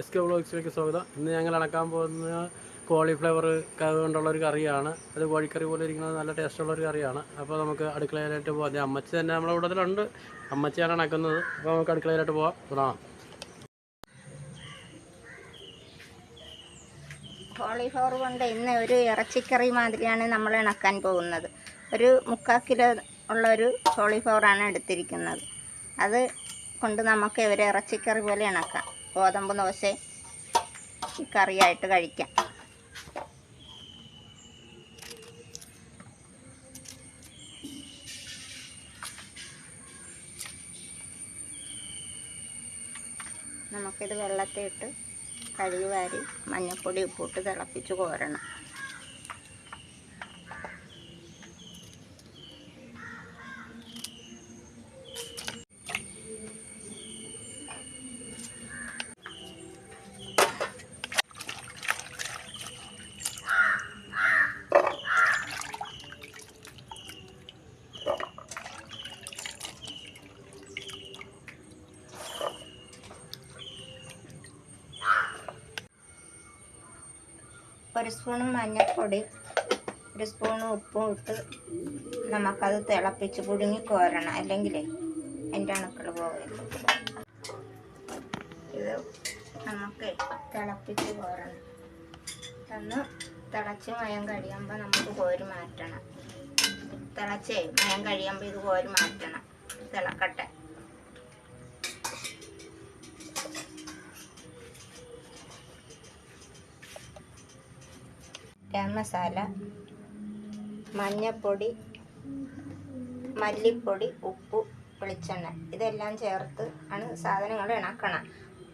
S K വ്ളോഗ്സിലേക്ക് സ്വാഗതം. ഇന്ന് ഞങ്ങൾ അടക്കാൻ പോകുന്ന കോളിഫ്ലവർ കൊണ്ടുള്ള ഒരു കറിയാണ്. അത് കോഴിക്കറി പോലെ ഇരിക്കുന്നത് നല്ല ടേസ്റ്റുള്ള ഒരു കറിയാണ്. അപ്പോൾ നമുക്ക് അടുക്കളയിലായിട്ട് പോകാം അമ്മച്ചി തന്നെ നമ്മുടെ കൂട്ടത്തിലുണ്ട്. അമ്മച്ചിയാണ് അണക്കുന്നത് അപ്പോൾ നമുക്ക് അടുക്കളയിലായിട്ട് പോകാം തുടങ്ങാം കോളിഫ്ലവർ കൊണ്ട് ഇന്ന് ഒരു ഇറച്ചിക്കറി മാതിരിയാണ് നമ്മൾ ഇണക്കാൻ പോകുന്നത്. ഒരു മുക്കാൽ കിലോ ഉള്ള ഒരു കോളിഫ്ലവറാണ് എടുത്തിരിക്കുന്നത്. അത് കൊണ്ട് നമുക്ക് ഒരു ഇറച്ചിക്കറി പോലെ ഇണക്കാം. ഗോതമ്പ് ദോശ ഈ കറിയായിട്ട് കഴിക്കാം. നമുക്കിത് വെള്ളത്തിട്ട് കഴുകി വാരി മഞ്ഞൾപ്പൊടി ഉപ്പിട്ട് തിളപ്പിച്ച് കോരണം. ഒരു സ്പൂൺ മഞ്ഞൾപ്പൊടി ഒരു സ്പൂൺ ഉപ്പും ഇട്ട് നമുക്കത് തിളപ്പിച്ച് പുഴുങ്ങി കോരണം അല്ലെങ്കിൽ എന്റെ അണുക്കൾ പോകരുത്. ഇത് നമുക്ക് തിളപ്പിച്ച് കോരണം. തന്ന് തിളച്ച് മയം കഴിയുമ്പോൾ നമുക്ക് കോരി മാറ്റണം. തിളച്ചേ മയം കഴിയുമ്പോൾ ഇത് കോരി മാറ്റണം. തിളക്കട്ടെ. ഗരം മസാല മഞ്ഞൾപ്പൊടി മല്ലിപ്പൊടി ഉപ്പ് വെളിച്ചെണ്ണ. ഇതെല്ലാം ചേർത്ത് ആണ് സാധനങ്ങൾ ഇണക്കണം.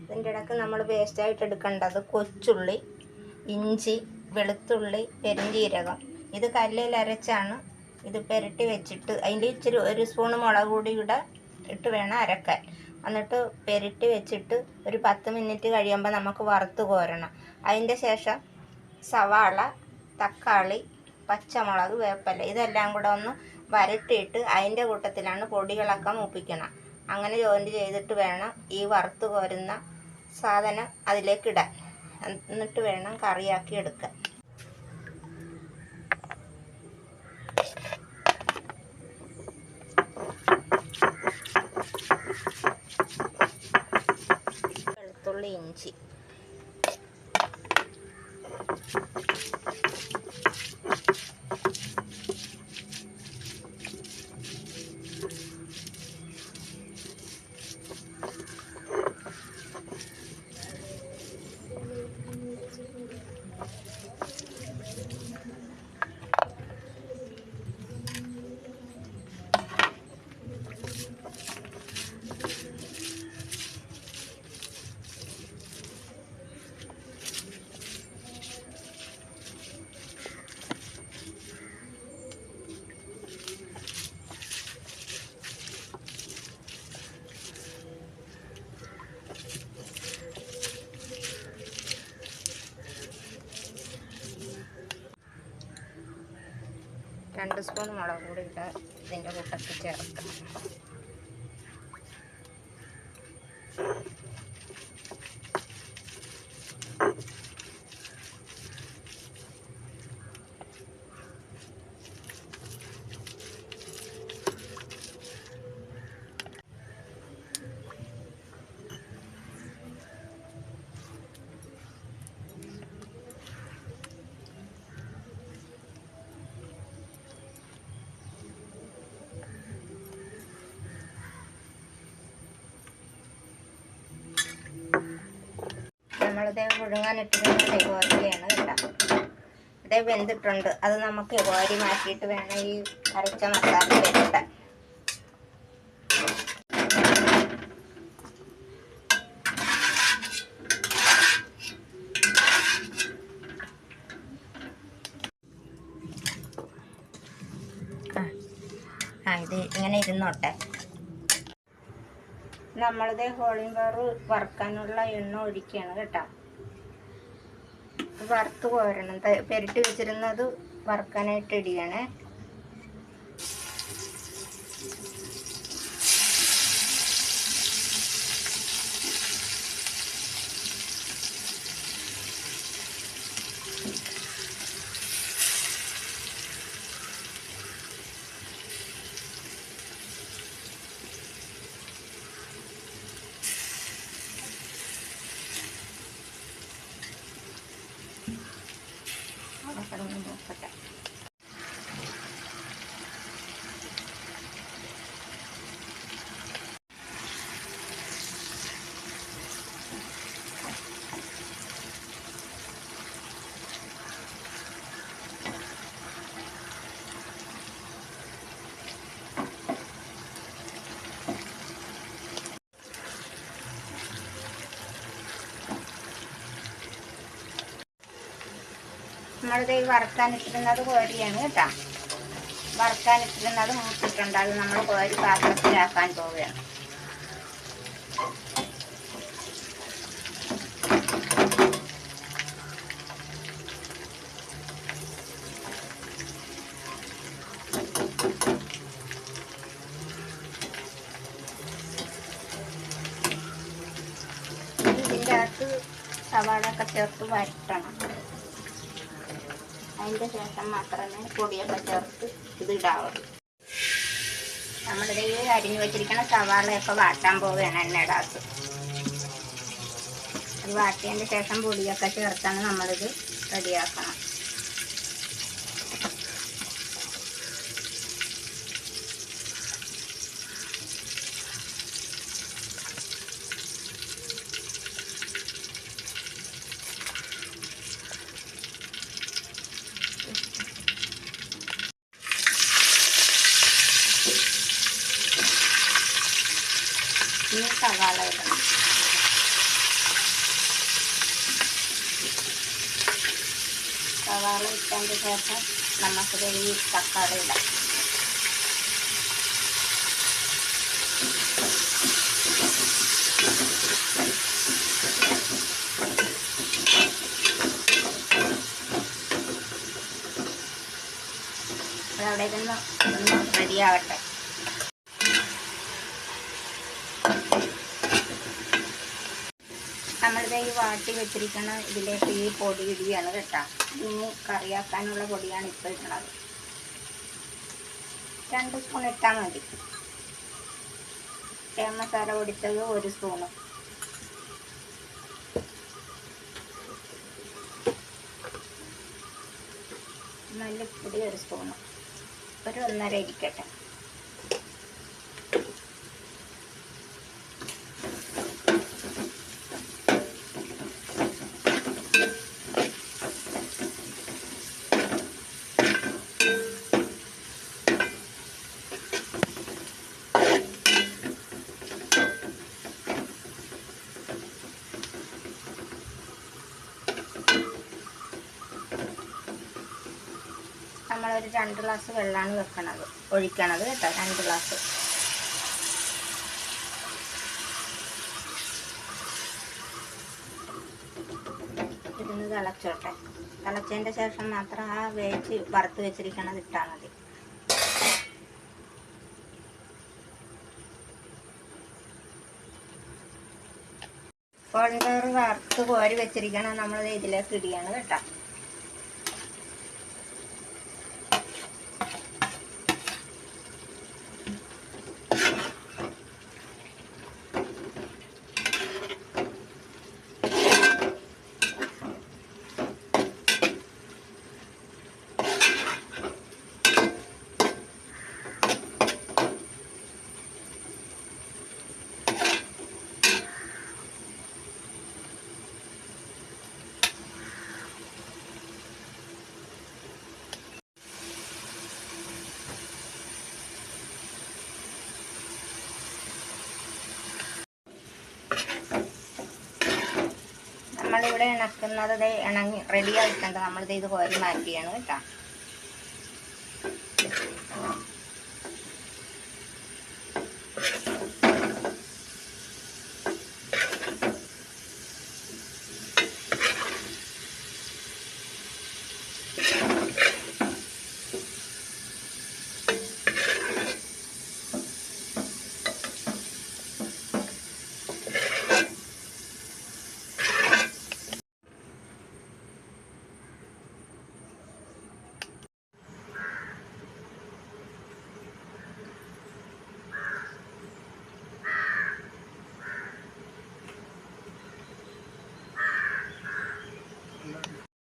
ഇതിന്റെ ഇടയ്ക്ക് നമ്മൾ വേസ്റ്റായിട്ട് എടുക്കേണ്ടത് കൊച്ചുള്ളി ഇഞ്ചി വെളുത്തുള്ളി പെരുംജീരകം. ഇത് കല്ലിൽ അരച്ചാണ് ഇത് പുരട്ടി വെച്ചിട്ട് അതിന്റെ ഇച്ചിരി ഒരു സ്പൂൺ മുളക് കൂടെ ഇട്ട് വേണം അരക്കാൻ. എന്നിട്ട് പെരട്ടി വെച്ചിട്ട് ഒരു പത്ത് മിനിറ്റ് കഴിയുമ്പോൾ നമുക്ക് വറുത്ത് കോരണം. അതിന്റെ ശേഷം സവാള തക്കാളി പച്ചമുളക് വേപ്പല ഇതെല്ലാം കൂടെ ഒന്ന് വരട്ടിയിട്ട് അതിന്റെ കൂട്ടത്തിലാണ് പൊടികളൊക്കെ മൂപ്പിക്കണം. അങ്ങനെ ജോയിന്റ് ചെയ്തിട്ട് വേണം ഈ വറുത്ത് കോരുന്ന സാധനം അതിലേക്ക് ഇടാൻ. എന്നിട്ട് വേണം കറിയാക്കി എടുക്കാൻ. വെളുത്തുള്ളി ഇഞ്ചി. രണ്ട് സ്പൂൺ മുളക് പൊടി ഇട്ട് ഇതിന്റെ കൂട്ടത്തിൽ ചേർക്കാം. നമ്മളിത് പുഴുങ്ങാനിട്ടിരുന്ന വേണം കേട്ടോ. ഇത് വെന്തിട്ടുണ്ട്. അത് നമുക്ക് കോരി മാറ്റിയിട്ട് വേണം ഈ അരച്ച മസാല വെച്ചിട്ട് ആ ഇത് ഇങ്ങനെ ഇരുന്നോട്ടെ. നമ്മളിത് ഹോളിംഗ് വറുക്കാനുള്ള എണ്ണ ഒഴിക്കുകയാണ് കേട്ടോ. വറുത്ത് കോരണം. ത- പെരട്ടി വെച്ചിരുന്നത് വറുക്കാനായിട്ട് ഇടിയണേ. നമ്മളിത് ഈ വറുക്കാനിട്ടിരുന്നത് കോരിയാണ് കേട്ടോ. വറുക്കാനിട്ടിരുന്നത് മൂത്തിട്ടുണ്ട് അത് നമ്മൾ കോരി പാത്രത്തിലാക്കാൻ പോവുകയാണ്. ഇതിന്റെ അകത്ത് സവാളയൊക്കെ ചേർത്ത് വരട്ടണം. അതിന്റെ ശേഷം മാത്രമേ പൊടിയൊക്കെ ചേർത്ത് ഇത് ഇടാവുള്ളൂ. നമ്മളിത് അരിഞ്ഞു വെച്ചിരിക്കുന്ന സവാളയൊക്കെ വാട്ടാൻ പോവുകയാണ് എണ്ണയിടകത്ത് അത് വാട്ടിയതിന്റെ ശേഷം പൊടിയൊക്കെ ചേർത്താണ് നമ്മളിത് റെഡിയാക്കണം. ഇനി സവാള ഇട്ടതിന് ശേഷം നമുക്കിത് ഈ തക്കാളി ഇടാം. അവിടെ ഇരുന്ന് റെഡിയാവട്ടെ നമ്മളിത് ഈ വാട്ടി വെച്ചിരിക്കുന്ന ഇതിലേക്ക് ഈ പൊടി ഇടിയാണ് കേട്ടോ. ഇനി കറിയാക്കാനുള്ള പൊടിയാണ് ഇപ്പോൾ ഇടുന്നത് രണ്ട് സ്പൂൺ ഇട്ടാൽ മതി. തേൻ മസാല പൊടിച്ചത് ഒരു സ്പൂണ് മല്ലിപ്പൊടി ഒരു സ്പൂണ് ഒരു ഒന്നര ഇരിക്കട്ടെ നമ്മളൊരു രണ്ട് ഗ്ലാസ് വെള്ളമാണ് വെക്കണത്. ഒഴിക്കണത് കേട്ടോ രണ്ട് ഗ്ലാസ്. ഇരുന്ന് തിളച്ചോട്ടെ. തിളച്ചതിന്റെ ശേഷം മാത്രം ആ വേച്ച് വറുത്ത് വെച്ചിരിക്കണത് ഇട്ടാൽ മതി. കോൺഫ്ലവർ വറുത്ത് കോരി വെച്ചിരിക്കണം നമ്മൾ ഇതിലേക്ക് ഇടിയാണ് കേട്ടോ. ഇവിടെ ഇണക്കുന്നത് ഇണങ്ങി റെഡി ആയിട്ടുണ്ട് നമ്മളിത് ഇത് കോരി മാറ്റിയാണ് കേട്ടോ